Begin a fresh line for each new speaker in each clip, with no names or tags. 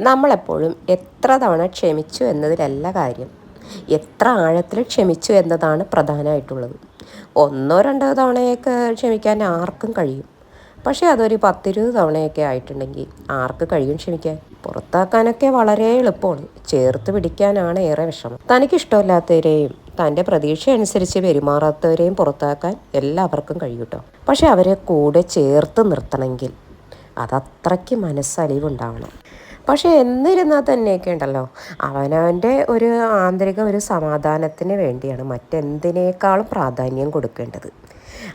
നമ്മളെപ്പോഴും എത്ര തവണ ക്ഷമിച്ചു എന്നതിലല്ല കാര്യം. എത്ര ആഴത്തിൽ ക്ഷമിച്ചു എന്നതാണ് പ്രധാനമായിട്ടുള്ളത്. ഒന്നോ രണ്ടോ തവണയൊക്കെ ക്ഷമിക്കാൻ ആർക്കും കഴിയും. പക്ഷേ അതൊരു പത്തിരുപത് തവണയൊക്കെ ആയിട്ടുണ്ടെങ്കിൽ ആർക്ക് കഴിയും ക്ഷമിക്കാൻ? പുറത്താക്കാനൊക്കെ വളരെ എളുപ്പമാണ്. ചേർത്ത് പിടിക്കാനാണ് ഏറെ വിഷമം. തനിക്കിഷ്ടമില്ലാത്തവരെയും തന്റെ പ്രതീക്ഷ അനുസരിച്ച് പെരുമാറാത്തവരെയും പുറത്താക്കാൻ എല്ലാവർക്കും കഴിയും കേട്ടോ പക്ഷെ അവരെ കൂടെ ചേർത്ത് നിർത്തണമെങ്കിൽ അതത്രയ്ക്ക് മനസ്സലിവുണ്ടാവണം. പക്ഷേ എന്നിരുന്നാൽ തന്നെയൊക്കെ ഉണ്ടല്ലോ. അവനവന്റെ ഒരു ആന്തരിക ഒരു സമാധാനത്തിന് വേണ്ടിയാണ് മറ്റെന്തിനേക്കാളും പ്രാധാന്യം കൊടുക്കേണ്ടത്.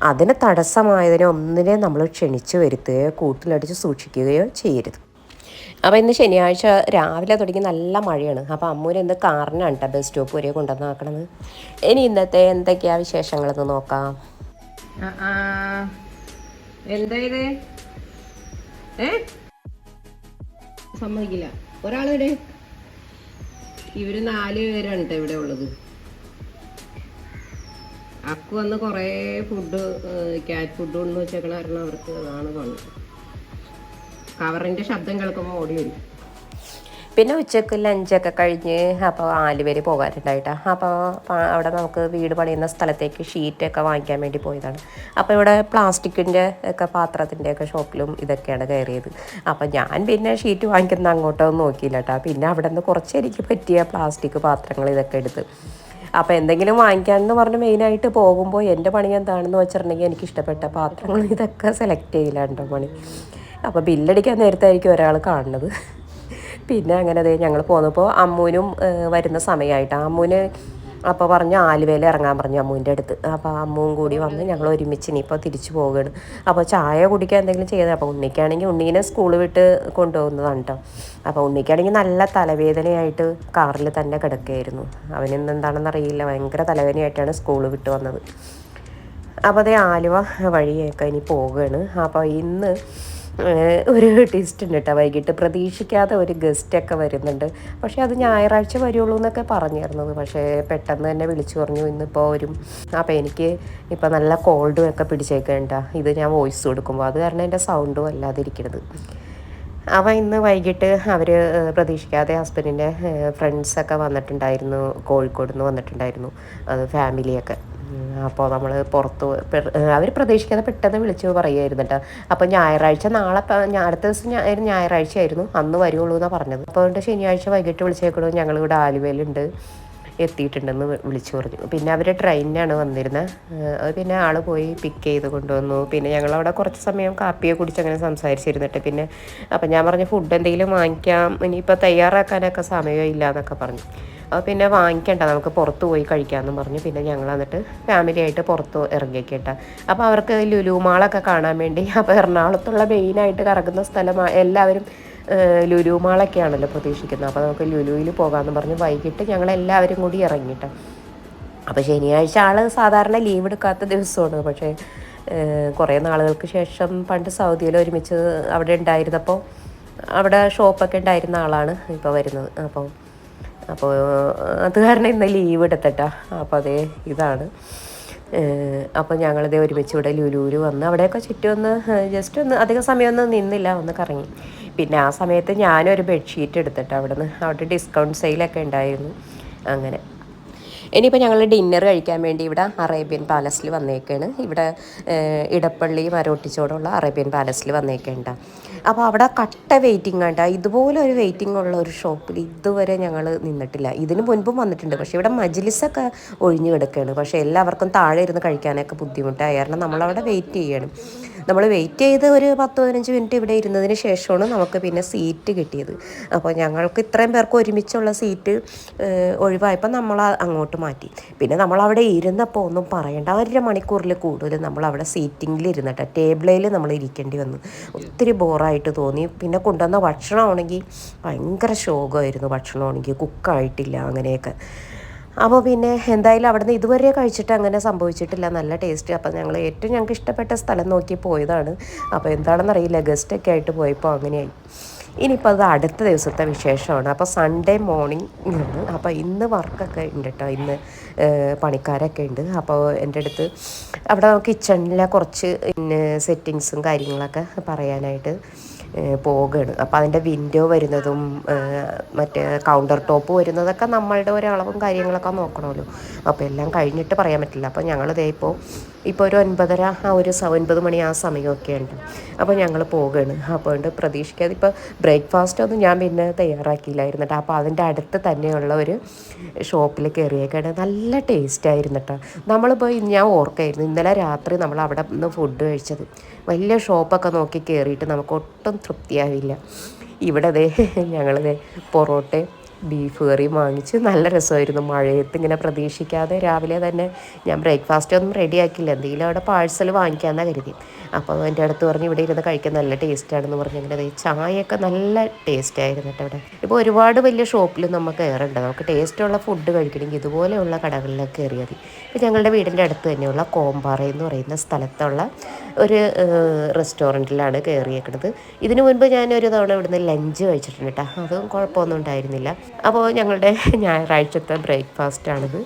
അതിന് തടസ്സമായതിനെ ഒന്നിനെ നമ്മൾ ക്ഷണിച്ചു വരുത്തുകയോ കൂട്ടിലടിച്ച് സൂക്ഷിക്കുകയോ ചെയ്യരുത്. അപ്പോൾ ഇന്ന് ശനിയാഴ്ച രാവിലെ തുടങ്ങി നല്ല മഴയാണ്. അപ്പോൾ അമ്മൂന് ഇന്ന് കാറിനാണ് കേട്ടോ ബസ് സ്റ്റോപ്പ് വരെ കൊണ്ടുവന്നാക്കണത് ഇനി ഇന്നത്തെ എന്തൊക്കെയാ വിശേഷങ്ങളെന്ന് നോക്കാം.
എന്താ ഇത്? ഏ? സമ്മതിക്കില്ല. ഒരാളിവിടെ? ഇവർ നാല് പേരാണ് കേട്ടോ ഇവിടെ ഉള്ളത്. അക്കു വന്ന് കുറേ ഫുഡ് ക്യാറ്റ് ഫുഡ് കൊണ്ട് വെച്ചേക്കണ കാരണം അവർക്ക് ആണ് കവറിന്റെ ശബ്ദം കേൾക്കുമ്പോൾ ഓടി വരും.
പിന്നെ ഉച്ചയ്ക്ക് ലഞ്ചൊക്കെ കഴിഞ്ഞ് അപ്പോൾ ആലുവരെ പോകാറുണ്ടായിട്ടാ. അപ്പോൾ അവിടെ നമുക്ക് വീട് പണിയുന്ന സ്ഥലത്തേക്ക് ഷീറ്റൊക്കെ വാങ്ങിക്കാൻ വേണ്ടി പോയതാണ്. അപ്പോൾ ഇവിടെ പ്ലാസ്റ്റിക്കിന്റെ ഒക്കെ പാത്രത്തിന്റെ ഒക്കെ ഷോപ്പിലും ഇതൊക്കെയാണ് കയറിയത്. അപ്പോൾ ഞാൻ പിന്നെ ഷീറ്റ് വാങ്ങിക്കുന്ന അങ്ങോട്ടൊന്നും നോക്കിയില്ല കേട്ടോ പിന്നെ അവിടെ നിന്ന് കുറച്ച് എനിക്ക് പറ്റിയ പ്ലാസ്റ്റിക് പാത്രങ്ങൾ ഇതൊക്കെ എടുത്ത്. അപ്പോൾ എന്തെങ്കിലും വാങ്ങിക്കാമെന്ന് പറഞ്ഞ് മെയിനായിട്ട് പോകുമ്പോൾ എന്റെ പണി എന്താണെന്ന് വെച്ചിട്ടുണ്ടെങ്കിൽ എനിക്ക് ഇഷ്ടപ്പെട്ട പാത്രങ്ങൾ ഇതൊക്കെ സെലക്ട് ചെയ്യില്ല കേട്ടോ പണി. അപ്പോൾ ബില്ലടിക്കാൻ നേരത്തായിരിക്കും ഒരാൾ കാണുന്നത്. പിന്നെ അങ്ങനെ അതെ ഞങ്ങൾ പോന്നപ്പോൾ അമ്മൂനും വരുന്ന സമയമായിട്ട് അമ്മൂന് അപ്പോൾ പറഞ്ഞു ആലുവയിൽ ഇറങ്ങാൻ പറഞ്ഞു അമ്മൂന്റെ അടുത്ത്. അപ്പോൾ അമ്മുവും കൂടി വന്ന് ഞങ്ങൾ ഒരുമിച്ച് ഇനിയിപ്പോൾ തിരിച്ചു പോകുകയാണ് അപ്പോൾ ചായ കുടിക്കാൻ എന്തെങ്കിലും ചെയ്തത് അപ്പോൾ ഉണ്ണിക്കാണെങ്കിൽ ഉണ്ണീനെ സ്കൂൾ വിട്ട് കൊണ്ടുപോകുന്നതാണ് കേട്ടോ അപ്പോൾ ഉണ്ണിക്കാണെങ്കിൽ നല്ല തലവേദനയായിട്ട് കാറിൽ തന്നെ കിടക്കുകയായിരുന്നു. അവനിന്ന് എന്താണെന്ന് അറിയില്ല. ഭയങ്കര തലവേദനയായിട്ടാണ് സ്കൂൾ വിട്ട് വന്നത്. അപ്പോൾ അതേ ആലുവ വഴിയൊക്കെ ഇനി പോവുകയാണ്. അപ്പോൾ ഇന്ന് ഒരു ടേസ്റ്റ് ഉണ്ട് കേട്ടോ വൈകിട്ട്. പ്രതീക്ഷിക്കാതെ ഒരു ഗസ്റ്റൊക്കെ വരുന്നുണ്ട്. പക്ഷേ അത് ഞായറാഴ്ച വരുള്ളൂ എന്നൊക്കെ പറഞ്ഞിരുന്നത്. പക്ഷേ പെട്ടെന്ന് തന്നെ വിളിച്ചു പറഞ്ഞു ഇന്നിപ്പോൾ വരും. അപ്പോൾ എനിക്ക് ഇപ്പോൾ നല്ല കോൾഡും ഒക്കെ പിടിച്ചേക്കണ്ട ഇത് ഞാൻ വോയിസ് കൊടുക്കുമ്പോൾ അത് കാരണം എന്റെ സൗണ്ടും അല്ലാതിരിക്കുന്നത് അവ ഇന്ന് വൈകിട്ട് അവർ പ്രതീക്ഷിക്കാതെ ഹസ്ബൻഡിന്റെ ഫ്രണ്ട്സൊക്കെ വന്നിട്ടുണ്ടായിരുന്നു കോഴിക്കോട് നിന്ന് വന്നിട്ടുണ്ടായിരുന്നു. അത് ഫാമിലിയൊക്കെ അപ്പോൾ നമ്മൾ പുറത്ത് അവർ പ്രതീക്ഷിക്കാതെ പെട്ടെന്ന് വിളിച്ച് പറയുമായിരുന്നു കേട്ടോ. അപ്പോൾ ഞായറാഴ്ച നാളെ അടുത്ത ദിവസം ഞായറാഴ്ച ആയിരുന്നു അന്ന് വരുള്ളൂ എന്നാണ് പറഞ്ഞത് അപ്പോൾ ശനിയാഴ്ച വൈകിട്ട് വിളിച്ചേക്കണു. ഞങ്ങളിവിടെ ആലുവയിലുണ്ട്. എത്തിയിട്ടുണ്ടെന്ന് വിളിച്ചു പറഞ്ഞു. പിന്നെ അവർ ട്രെയിനിനാണ് വന്നിരുന്നത് അത് പിന്നെ ആൾ പോയി പിക്ക് ചെയ്ത് കൊണ്ടുവന്നു. പിന്നെ ഞങ്ങളവിടെ കുറച്ച് സമയം കാപ്പിയെ കുടിച്ച് അങ്ങനെ സംസാരിച്ചിരുന്നിട്ട് പിന്നെ അപ്പം ഞാൻ പറഞ്ഞു ഫുഡ് എന്തെങ്കിലും വാങ്ങിക്കാം. ഇനിയിപ്പോൾ തയ്യാറാക്കാനൊക്കെ സമയമില്ല എന്നൊക്കെ പറഞ്ഞു. അപ്പോൾ പിന്നെ വാങ്ങിക്കണ്ട നമുക്ക് പുറത്ത് പോയി കഴിക്കാമെന്ന് പറഞ്ഞു. പിന്നെ ഞങ്ങൾ എന്നിട്ട് ഫാമിലി ആയിട്ട് പുറത്ത് ഇറങ്ങിയൊക്കെട്ട. അപ്പോൾ അവർക്ക് ലുലു മാളൊക്കെ കാണാൻ വേണ്ടി അപ്പോൾ എറണാകുളത്തുള്ള മെയിനായിട്ട് കറങ്ങുന്ന സ്ഥലമാണ് എല്ലാവരും ലുലു മാളൊക്കെയാണല്ലോ പ്രതീക്ഷിക്കുന്നത്. അപ്പോൾ നമുക്ക് ലുലുവിൽ പോകാമെന്ന് പറഞ്ഞ് വൈകിട്ട് ഞങ്ങൾ എല്ലാവരും കൂടി ഇറങ്ങിയിട്ട് അപ്പോൾ ശനിയാഴ്ച ആൾ സാധാരണ ലീവ് എടുക്കാത്ത ദിവസമാണ്. പക്ഷേ കുറേ നാളുകൾക്ക് ശേഷം പണ്ട് സൗദിയിൽ ഒരുമിച്ച് അവിടെ ഉണ്ടായിരുന്നപ്പോൾ അവിടെ ഷോപ്പൊക്കെ ഉണ്ടായിരുന്ന ആളാണ് ഇപ്പോൾ വരുന്നത്. അപ്പോൾ അപ്പോൾ അത് കാരണം ഇന്ന് ലീവ് എടുത്തിട്ടാ. അപ്പോൾ അതേ ഇതാണ്. അപ്പോൾ ഞങ്ങളിതേ ഒരുമിച്ച് ഇവിടെ ലുലൂര് വന്ന് അവിടെയൊക്കെ ചുറ്റും ഒന്ന് ജസ്റ്റ് ഒന്ന് അധികം സമയമൊന്നും നിന്നില്ല. ഒന്ന് കറങ്ങി. പിന്നെ ആ സമയത്ത് ഞാനൊരു ബെഡ്ഷീറ്റ് എടുത്തിട്ട് അവിടെ നിന്ന് അവിടെ ഡിസ്കൗണ്ട് സെയിലൊക്കെ ഉണ്ടായിരുന്നു. അങ്ങനെ. ഇനിയിപ്പോൾ ഞങ്ങൾ ഡിന്നർ കഴിക്കാൻ വേണ്ടി ഇവിടെ അറേബ്യൻ പാലസിൽ വന്നേക്കാണ്. ഇവിടെ ഇടപ്പള്ളി മരോട്ടിച്ചോടുള്ള അറേബ്യൻ പാലസിൽ വന്നേക്കേണ്ട അപ്പോൾ അവിടെ കട്ട വെയിറ്റിംഗ് കണ്ട ഇതുപോലെ ഒരു വെയിറ്റിംഗ് ഉള്ള ഒരു ഷോപ്പിൽ ഇതുവരെ ഞങ്ങൾ നിന്നിട്ടില്ല. ഇതിന് മുൻപും വന്നിട്ടുണ്ട്. പക്ഷേ ഇവിടെ മജിലിസൊക്കെ ഒഴിഞ്ഞു കിടക്കുകയാണ് പക്ഷേ എല്ലാവർക്കും താഴെ ഇരുന്ന് കഴിക്കാനൊക്കെ ബുദ്ധിമുട്ടായി. കാരണം നമ്മളവിടെ വെയിറ്റ് ചെയ്യണം. നമ്മൾ വെയിറ്റ് ചെയ്ത് ഒരു പത്ത് പതിനഞ്ച് മിനിറ്റ് ഇവിടെ ഇരുന്നതിന് ശേഷമാണ് നമുക്ക് പിന്നെ സീറ്റ് കിട്ടിയത്. അപ്പോൾ ഞങ്ങൾക്ക് ഇത്രയും പേർക്ക് ഒരുമിച്ചുള്ള സീറ്റ് ഒഴിവായപ്പോൾ നമ്മൾ അങ്ങോട്ട് മാറ്റി. പിന്നെ നമ്മൾ അവിടെ ഇരുന്നപ്പോൾ ഒന്നും പറയണ്ട. ഒരു മണിക്കൂറിൽ കൂടുതൽ നമ്മൾ അവിടെ സീറ്റിങ്ങിൽ ഇരുന്നിട്ട് ടേബിളിൽ നമ്മൾ ഇരിക്കേണ്ടി വന്നു. ഒത്തിരി ബോറായിട്ട് തോന്നി. പിന്നെ കൊണ്ടുവന്ന ഭക്ഷണമാണെങ്കിൽ ഭയങ്കര ശോകമായിരുന്നു. ഭക്ഷണമാണെങ്കിൽ കുക്കായിട്ടില്ല അങ്ങനെയൊക്കെ. അപ്പോൾ പിന്നെ എന്തായാലും അവിടുന്ന് ഇതുവരെ കഴിച്ചിട്ട് അങ്ങനെ സംഭവിച്ചിട്ടില്ല. നല്ല ടേസ്റ്റ് അപ്പോൾ ഞങ്ങൾ ഏറ്റവും ഞങ്ങൾക്ക് ഇഷ്ടപ്പെട്ട സ്ഥലം നോക്കി പോയതാണ്. അപ്പോൾ എന്താണെന്നറിയില്ല ഗസ്റ്റൊക്കെ ആയിട്ട് പോയപ്പോൾ അങ്ങനെയായി. ഇനിയിപ്പോൾ അത് അടുത്ത ദിവസത്തെ വിശേഷമാണ്. അപ്പോൾ സൺഡേ മോർണിംഗ് ആണ് അപ്പോൾ ഇന്ന് വർക്കൊക്കെ ഉണ്ട് കേട്ടോ ഇന്ന് പണിക്കാരൊക്കെ ഉണ്ട്. അപ്പോൾ എന്റെ അടുത്ത് അവിടെ കിച്ചണിലെ കുറച്ച് പിന്നെ സെറ്റിങ്സും കാര്യങ്ങളൊക്കെ പറയാനായിട്ട് പോകുകയാണ് അപ്പോൾ അതിന്റെ വിൻഡോ വരുന്നതും മറ്റേ കൗണ്ടർ ടോപ്പ് വരുന്നതൊക്കെ നമ്മളുടെ ഒരളവും കാര്യങ്ങളൊക്കെ നോക്കണമല്ലോ. അപ്പോൾ എല്ലാം കഴിഞ്ഞിട്ട് പറയാൻ പറ്റില്ല. അപ്പോൾ ദേ ഇപ്പോൾ ഇപ്പോൾ ഒരു ഒൻപതര ആ ഒരു ഒൻപത് മണി ആ സമയമൊക്കെ ഉണ്ട്. അപ്പോൾ ഞങ്ങൾ പോകുകയാണ് അപ്പോൾ അതുകൊണ്ട് പ്രതീക്ഷിക്കാതെ ഇപ്പോൾ ബ്രേക്ക്ഫാസ്റ്റ് ഒന്നും ഞാൻ പിന്നെ തയ്യാറാക്കിയില്ലായിരുന്നു കേട്ടോ. അപ്പോൾ അതിന്റെ അടുത്ത് തന്നെയുള്ള ഒരു ഷോപ്പിൽ കയറിയേക്കാണ് നല്ല ടേസ്റ്റ് ആയിരുന്നു കേട്ടോ. നമ്മളിപ്പോൾ ഞാൻ ഓർക്കായിരുന്നു ഇന്നലെ രാത്രി നമ്മൾ അവിടെ നിന്ന് ഫുഡ് കഴിച്ചത്. വലിയ ഷോപ്പൊക്കെ നോക്കി കയറിയിട്ട് നമുക്ക് ഒട്ടും തൃപ്തിയാവില്ല. ഇവിടെ ദേ പൊറോട്ട പൊറോട്ടയും ബീഫ് കറിയും വാങ്ങിച്ച് നല്ല രസമായിരുന്നു. മഴയത്ത് ഇങ്ങനെ പ്രതീക്ഷിക്കാതെ രാവിലെ തന്നെ ഞാൻ ബ്രേക്ക്ഫാസ്റ്റ് ഒന്നും റെഡിയാക്കില്ല എന്തെങ്കിലും അവിടെ പാഴ്സൽ വാങ്ങിക്കാമെന്നാണ് കരുതി. അപ്പോൾ എന്റെ അടുത്ത് പറഞ്ഞ് ഇവിടെ ഇരുന്ന് കഴിക്കാൻ നല്ല ടേസ്റ്റാണെന്ന് പറഞ്ഞ് അങ്ങനെ ചായയൊക്കെ നല്ല ടേസ്റ്റ് ആയിരുന്നു കേട്ടോ അവിടെ ഇപ്പോൾ ഒരുപാട് വലിയ ഷോപ്പിൽ നമുക്ക് കയറേണ്ട നമുക്ക് ടേസ്റ്റുള്ള ഫുഡ് കഴിക്കണമെങ്കിൽ ഇതുപോലെയുള്ള കടകളിലൊക്കെ കയറിയാൽ മതി. ഇപ്പോൾ ഞങ്ങളുടെ വീടിന്റെ അടുത്ത് തന്നെയുള്ള കോമ്പാറ എന്ന് പറയുന്ന സ്ഥലത്തുള്ള ഒരു റെസ്റ്റോറന്റിലാണ് കയറിയേക്കുന്നത് ഇതിനു മുൻപ് ഞാൻ ഒരു തവണ ഇവിടുന്ന് ലഞ്ച് കഴിച്ചിട്ടുണ്ട് കേട്ടോ അതും കുഴപ്പമൊന്നും ഉണ്ടായിരുന്നില്ല. അപ്പോൾ ഞങ്ങളുടെ ഞായറാഴ്ചത്തെ ബ്രേക്ക്ഫാസ്റ്റാണിത്.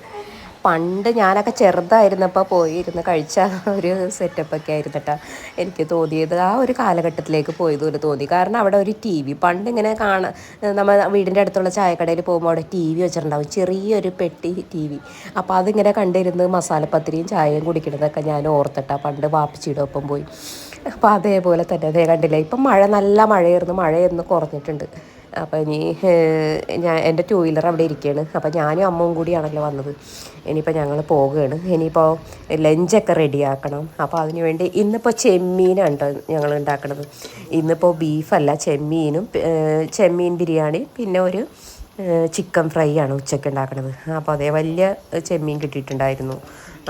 പണ്ട് ഞാനൊക്കെ ചെറുതായിരുന്നപ്പോൾ പോയിരുന്ന്. കഴിച്ച ഒരു സെറ്റപ്പൊക്കെ ആയിരുന്നു കേട്ടോ എനിക്ക് തോന്നിയത് ആ ഒരു കാലഘട്ടത്തിലേക്ക് പോയതുപോലെ തോന്നി. കാരണം അവിടെ ഒരു ടി വി പണ്ട് ഇങ്ങനെ കാണാൻ നമ്മൾ വീടിന്റെ അടുത്തുള്ള ചായക്കടയിൽ പോകുമ്പോൾ അവിടെ ടി വി വെച്ചിട്ടുണ്ടാവും. ചെറിയൊരു പെട്ടി ടി വി അപ്പോൾ അതിങ്ങനെ കണ്ടിരുന്ന് മസാലപ്പത്തിരിയും ചായയും കുടിക്കണതൊക്കെ ഞാൻ ഓർത്തിട്ടാ. പണ്ട് വാപ്പിച്ചിയുടെ ഒപ്പം പോയി. അപ്പോൾ അതേപോലെ തന്നെ അതേ കണ്ടില്ല? ഇപ്പം മഴ നല്ല മഴയായിരുന്നു. മഴയൊന്ന് കുറഞ്ഞിട്ടുണ്ട്. അപ്പോൾ ഇനി ഞാൻ എന്റെ ടൂ വീലർ അവിടെ ഇരിക്കുകയാണ് അപ്പോൾ ഞാനും അമ്മവും കൂടിയാണല്ലോ വന്നത്. ഇനിയിപ്പോൾ ഞങ്ങൾ പോവുകയാണ് ഇനിയിപ്പോൾ ലഞ്ചൊക്കെ റെഡിയാക്കണം അപ്പോൾ അതിന് വേണ്ടി ഇന്നിപ്പോൾ ചെമ്മീനാണ് ഞങ്ങൾ ഉണ്ടാക്കണത്. ഇന്നിപ്പോൾ ബീഫല്ല ചെമ്മീനും ചെമ്മീൻ ബിരിയാണി പിന്നെ ഒരു ചിക്കൻ ഫ്രൈ ആണ് ഉച്ചയ്ക്ക് ഉണ്ടാക്കുന്നത് അപ്പോൾ അതേ വലിയ ചെമ്മീൻ കിട്ടിയിട്ടുണ്ടായിരുന്നു.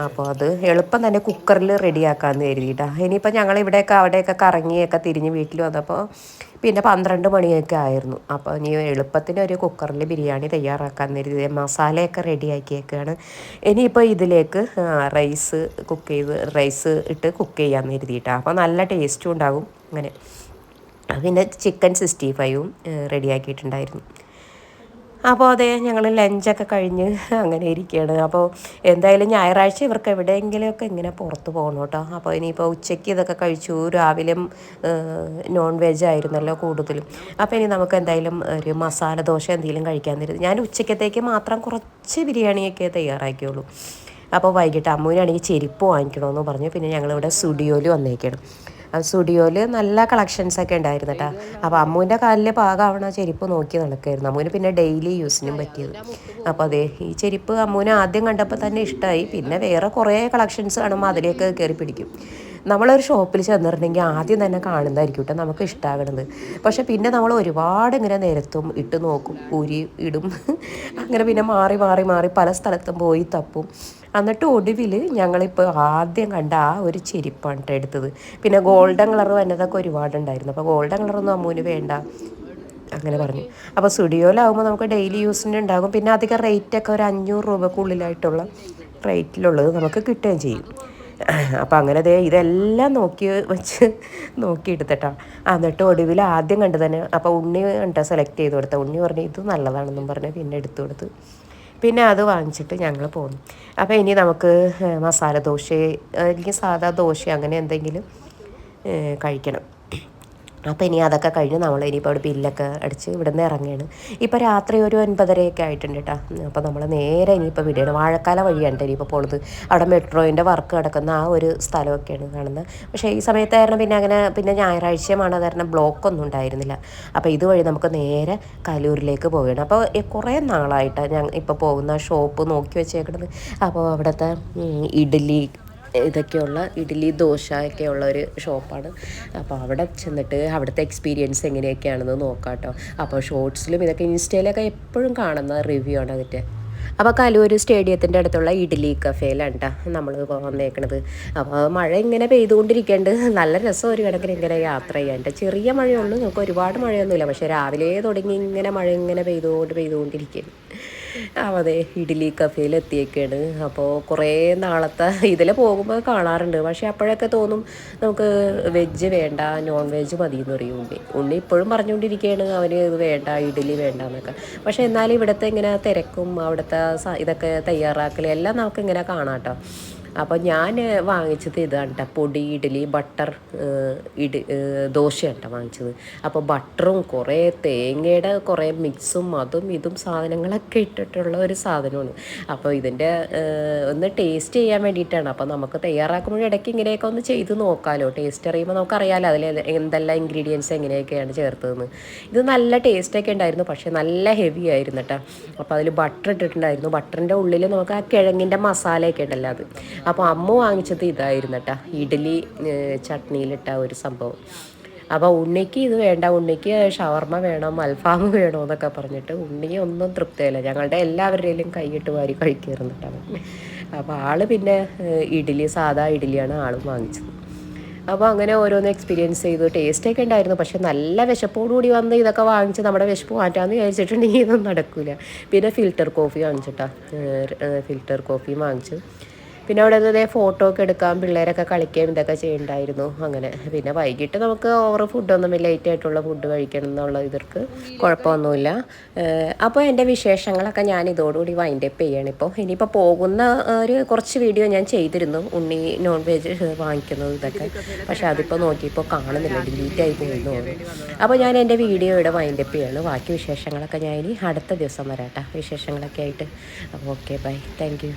അപ്പോൾ അത് എളുപ്പം തന്നെ കുക്കറിൽ റെഡിയാക്കാമെന്ന് കരുതിയിട്ടാ ഇനിയിപ്പോൾ ഞങ്ങൾ ഇവിടെയൊക്കെ അവിടെയൊക്കെ കറങ്ങിയൊക്കെ തിരിഞ്ഞ് വീട്ടിൽ വന്നപ്പോൾ പിന്നെ പന്ത്രണ്ട് മണിയൊക്കെ ആയിരുന്നു. അപ്പോൾ ഇനി എളുപ്പത്തിന് ഒരു കുക്കറിൽ ബിരിയാണി തയ്യാറാക്കാൻ കരുതി. മസാലയൊക്കെ റെഡിയാക്കിയേക്കാണ്. ഇനിയിപ്പോൾ ഇതിലേക്ക് റൈസ് കുക്ക് ചെയ്ത് റൈസ് ഇട്ട് കുക്ക് ചെയ്യാമെന്ന് കരുതിയിട്ടാണ് അപ്പോൾ നല്ല ടേസ്റ്റും ഉണ്ടാകും. അങ്ങനെ. പിന്നെ ചിക്കൻ സിക്സ്റ്റി ഫൈവും റെഡിയാക്കിയിട്ടുണ്ടായിരുന്നു. അപ്പോൾ അതെ ഞങ്ങൾ ലഞ്ചൊക്കെ കഴിഞ്ഞ് അങ്ങനെ ഇരിക്കുകയാണ് അപ്പോൾ എന്തായാലും ഞായറാഴ്ച ഇവർക്ക് എവിടെയെങ്കിലുമൊക്കെ ഇങ്ങനെ പുറത്ത് പോകണം കേട്ടോ. അപ്പോൾ ഇനിയിപ്പോൾ ഉച്ചയ്ക്ക് ഇതൊക്കെ കഴിച്ചു രാവിലെയും നോൺ വെജ് ആയിരുന്നല്ലോ കൂടുതലും. അപ്പോൾ ഇനി നമുക്ക് എന്തായാലും ഒരു മസാല ദോശ എന്തെങ്കിലും കഴിക്കാൻ തരുന്നത് ഞാൻ ഉച്ചക്കത്തേക്ക് മാത്രം കുറച്ച് ബിരിയാണിയൊക്കെ തയ്യാറാക്കിയുള്ളൂ. അപ്പോൾ വൈകിട്ട് അമ്മൂനാണെങ്കിൽ ചെരുപ്പ് വാങ്ങിക്കണമെന്ന് പറഞ്ഞു. പിന്നെ ഞങ്ങളിവിടെ സ്റ്റുഡിയോയിൽ വന്നേക്കണം. സ്റ്റുഡിയോയിൽ നല്ല കളക്ഷൻസ് ഒക്കെ ഉണ്ടായിരുന്നു കേട്ടോ അപ്പോൾ അമ്മുവിന്റെ കാലിൽ പാകമാവണ ചെരുപ്പ് നോക്കി നടക്കായിരുന്നു. അമ്മുവിന് പിന്നെ ഡെയിലി യൂസിനും പറ്റിയത്. അപ്പോൾ അതെ ഈ ചെരുപ്പ് അമ്മുവിന് ആദ്യം കണ്ടപ്പോൾ തന്നെ ഇഷ്ടമായി പിന്നെ വേറെ കുറേ കളക്ഷൻസ് കാണുമ്പോൾ അതിലേക്ക് കയറി പിടിക്കും. നമ്മളൊരു ഷോപ്പിൽ ചെന്നിട്ടുണ്ടെങ്കിൽ ആദ്യം തന്നെ കാണുന്നതായിരിക്കും കേട്ടോ നമുക്ക് ഇഷ്ടമാകണത് പക്ഷെ പിന്നെ നമ്മൾ ഒരുപാട് ഇങ്ങനെ നിരത്തും ഇട്ട് നോക്കും ഊരി ഇടും. അങ്ങനെ പിന്നെ മാറി മാറി മാറി പല സ്ഥലത്തും പോയി തപ്പും. എന്നിട്ട് ഒടുവിൽ ഞങ്ങളിപ്പോൾ ആദ്യം കണ്ട ആ ഒരു ചെരിപ്പാണ് കേട്ടോ എടുത്തത്. പിന്നെ ഗോൾഡൻ കളർ വന്നതൊക്കെ ഒരുപാടുണ്ടായിരുന്നു. അപ്പോൾ ഗോൾഡൻ കളറൊന്നും അമ്മൂന് വേണ്ട. അങ്ങനെ പറഞ്ഞു. അപ്പോൾ സ്റ്റുഡിയോയിലാവുമ്പോൾ നമുക്ക് ഡെയിലി യൂസിന് ഉണ്ടാകും. പിന്നെ അധികം റേറ്റൊക്കെ ഒരു അഞ്ഞൂറ് രൂപക്കുള്ളിലായിട്ടുള്ള റേറ്റിലുള്ളത് നമുക്ക് കിട്ടുകയും ചെയ്യും. അപ്പം അങ്ങനെ ദേ ഇതെല്ലാം നോക്കി വെച്ച് നോക്കി എടുത്തിട്ടാ എന്നിട്ട് ഒടുവിൽ ആദ്യം കണ്ടു തന്നെ അപ്പോൾ ഉണ്ണി കണ്ട സെലക്ട് ചെയ്ത് കൊടുത്ത ഉണ്ണി പറഞ്ഞു ഇത് നല്ലതാണെന്നും പറഞ്ഞ് പിന്നെ എടുത്തു കൊടുത്ത്. പിന്നെ അത് വാങ്ങിച്ചിട്ട് ഞങ്ങൾ പോന്നു. അപ്പോൾ ഇനി നമുക്ക് മസാല ദോശ അല്ലെങ്കിൽ സാധാ ദോശ അങ്ങനെ എന്തെങ്കിലും കഴിക്കണം. അപ്പോൾ ഇനി അതൊക്കെ കഴിഞ്ഞ് നമ്മൾ ഇനിയിപ്പോൾ അവിടെ ബില്ലൊക്കെ അടിച്ച് ഇവിടെ നിന്ന് ഇറങ്ങുകയാണ് ഇപ്പോൾ രാത്രി ഒരു ഒൻപതരയൊക്കെ ആയിട്ടുണ്ട് കേട്ടോ. അപ്പോൾ നമ്മൾ നേരെ ഇനിയിപ്പോൾ വിടുകയാണ് വാഴക്കാല വഴിയാണ് ഇനിയിപ്പോൾ പോണത്. അവിടെ മെട്രോയിന്റെ വർക്ക് നടക്കുന്ന ആ ഒരു സ്ഥലമൊക്കെയാണ് കാണുന്നത്. പക്ഷേ ഈ സമയത്തായിരുന്നു പിന്നെ അങ്ങനെ പിന്നെ ഞായറാഴ്ചയുമാണ്. ബ്ലോക്ക് ബ്ലോക്കൊന്നും ഉണ്ടായിരുന്നില്ല. അപ്പോൾ ഇതുവഴി നമുക്ക് നേരെ കലൂരിലേക്ക് പോവുകയാണ്. അപ്പോൾ കുറേ നാളായിട്ട് ഞാൻ ഇപ്പോൾ പോകുന്ന ഷോപ്പ് നോക്കി വെച്ചേക്കുന്നത് അപ്പോൾ അവിടുത്തെ ഇഡ്ഡലി ഇതൊക്കെയുള്ള ഇഡ്ഡലി ദോശ ഒക്കെയുള്ള ഒരു ഷോപ്പാണ്. അപ്പോൾ അവിടെ ചെന്നിട്ട് അവിടുത്തെ എക്സ്പീരിയൻസ് എങ്ങനെയൊക്കെയാണെന്ന് നോക്കാം കേട്ടോ. അപ്പോൾ ഷോർട്സിലും ഇതൊക്കെ ഇൻസ്റ്റയിലൊക്കെ എപ്പോഴും കാണുന്ന റിവ്യൂ ആണ് അതിന്റെ. അപ്പോൾ കലൂർ സ്റ്റേഡിയത്തിന്റെ അടുത്തുള്ള ഇഡ്ഡലി കഫേയിലാണ് കേട്ടോ നമ്മൾ വന്നേക്കണത്. അപ്പോൾ മഴ ഇങ്ങനെ പെയ്തുകൊണ്ടിരിക്കേണ്ട. നല്ല രസം ഒരു കണക്കിന് ഇങ്ങനെ യാത്ര ചെയ്യാണ്ട് ചെറിയ മഴയുള്ളൂ നമുക്ക് ഒരുപാട് മഴയൊന്നുമില്ല. പക്ഷേ രാവിലെ തുടങ്ങി ഇങ്ങനെ മഴ ഇങ്ങനെ പെയ്തുകൊണ്ട് പെയ്തുകൊണ്ടിരിക്കുകയാണ് അതെ ഇഡ്ഡലി കഫേയിൽ അപ്പോൾ കുറേ നാളത്തെ ഇതിൽ പോകുമ്പോൾ കാണാറുണ്ട്. പക്ഷേ അപ്പോഴൊക്കെ തോന്നും നമുക്ക് വെജ് വേണ്ട നോൺ വെജ് മതി എന്ന് പറയും ഉണ്ണി. ഉണ്ണി ഇപ്പോഴും പറഞ്ഞുകൊണ്ടിരിക്കുകയാണ് അവന് ഇത് വേണ്ട ഇഡ്ഡലി വേണ്ട എന്നൊക്കെ. പക്ഷേ എന്നാലും ഇവിടുത്തെ ഇങ്ങനെ തിരക്കും അവിടുത്തെ ഇതൊക്കെ തയ്യാറാക്കലും എല്ലാം നമുക്കിങ്ങനെ കാണാം കേട്ടോ. അപ്പോൾ ഞാൻ വാങ്ങിച്ചത് ഇതാണ് കേട്ടോ പൊടി ഇഡ്ഡലി ബട്ടർ ഇഡ് ദോശയാണ് കേട്ടോ വാങ്ങിച്ചത്. അപ്പോൾ ബട്ടറും കുറേ തേങ്ങയുടെ കുറേ മിക്സും അതും ഇതും സാധനങ്ങളൊക്കെ ഇട്ടിട്ടുള്ള ഒരു സാധനമാണ്. അപ്പോൾ ഇതിന്റെ ഒന്ന് ടേസ്റ്റ് ചെയ്യാൻ വേണ്ടിയിട്ടാണ്. അപ്പോൾ നമുക്ക് തയ്യാറാക്കുമ്പോൾ ഇടയ്ക്ക് ഇങ്ങനെയൊക്കെ ഒന്ന് ചെയ്ത് നോക്കാമല്ലോ ടേസ്റ്റ് അറിയുമ്പോൾ നമുക്കറിയാമല്ലോ അതിൽ എന്തെല്ലാം ഇൻഗ്രീഡിയൻസ് എങ്ങനെയൊക്കെയാണ് ചേർത്തതെന്ന്. ഇത് നല്ല ടേസ്റ്റൊക്കെ ഉണ്ടായിരുന്നു പക്ഷേ നല്ല ഹെവി ആയിരുന്നു കേട്ടോ അപ്പോൾ അതിൽ ബട്ടർ ഇട്ടിട്ടുണ്ടായിരുന്നു. ബട്ടറിന്റെ ഉള്ളിൽ നമുക്ക് ആ കിഴങ്ങിന്റെ മസാലയൊക്കെ ഉണ്ടല്ലോ അത്. അപ്പോൾ അമ്മ വാങ്ങിച്ചത് ഇതായിരുന്നു കേട്ടോ ഇഡ്ഡലി ചട്നിയിലിട്ട ഒരു സംഭവം. അപ്പോൾ ഉണ്ണിക്ക് ഇത് വേണ്ട ഉണ്ണിക്ക് ഷവർമ വേണം അൽഫാം വേണോ എന്നൊക്കെ പറഞ്ഞിട്ട് ഉണ്ണി ഒന്നും തൃപ്തിയില്ല ഞങ്ങളുടെ എല്ലാവരുടെയും കൈയിട്ട് വാരി കഴിക്കായിരുന്നു കേട്ടോ അപ്പോൾ ആൾ പിന്നെ ഇഡ്ഡലി സാധാ ഇഡ്ഡലിയാണ് ആളും വാങ്ങിച്ചത്. അപ്പോൾ അങ്ങനെ ഓരോന്ന് എക്സ്പീരിയൻസ് ചെയ്തു. ടേസ്റ്റൊക്കെ ഉണ്ടായിരുന്നു. പക്ഷെ നല്ല വിശപ്പോടുകൂടി വന്ന് ഇതൊക്കെ വാങ്ങിച്ച് നമ്മുടെ വിശപ്പ് മാറ്റാമെന്ന് വിചാരിച്ചിട്ടുണ്ടെങ്കിൽ ഇതൊന്നും നടക്കില്ല പിന്നെ ഫിൽറ്റർ കോഫി വാങ്ങിച്ചിട്ടാ ഫിൽറ്റർ കോഫി വാങ്ങിച്ചു. പിന്നെ അവിടെ നിന്ന് ഫോട്ടോ ഒക്കെ എടുക്കാം പിള്ളേരൊക്കെ കളിക്കുകയും ഇതൊക്കെ ചെയ്യണ്ടായിരുന്നു. അങ്ങനെ. പിന്നെ വൈകിട്ട് നമുക്ക് ഓവർ ഫുഡൊന്നും ലേറ്റ് ആയിട്ടുള്ള ഫുഡ് കഴിക്കണം എന്നുള്ള ഇവർക്ക് കുഴപ്പമൊന്നുമില്ല. അപ്പോൾ എന്റെ വിശേഷങ്ങളൊക്കെ ഞാൻ ഇതോടുകൂടി വൈൻഡപ്പ് ചെയ്യണം ഇപ്പോൾ ഇനിയിപ്പോൾ പോകുന്ന ഒരു കുറച്ച് വീഡിയോ ഞാൻ ചെയ്തിരുന്നു. ഉണ്ണി നോൺ വെജ് വാങ്ങിക്കുന്നത് ഇതൊക്കെ. പക്ഷെ അതിപ്പോൾ നോക്കിയപ്പോൾ കാണുന്നില്ല. ഡിലീറ്റ് ആയി പോയിരുന്നു അപ്പോൾ ഞാൻ എന്റെ വീഡിയോ ഇവിടെ വൈൻഡപ്പ് ചെയ്യണം. ബാക്കി വിശേഷങ്ങളൊക്കെ ഞാൻ ഇനി അടുത്ത ദിവസം വരാട്ടാ. വിശേഷങ്ങളൊക്കെ ആയിട്ട്. അപ്പോൾ ഓക്കെ ബൈ താങ്ക്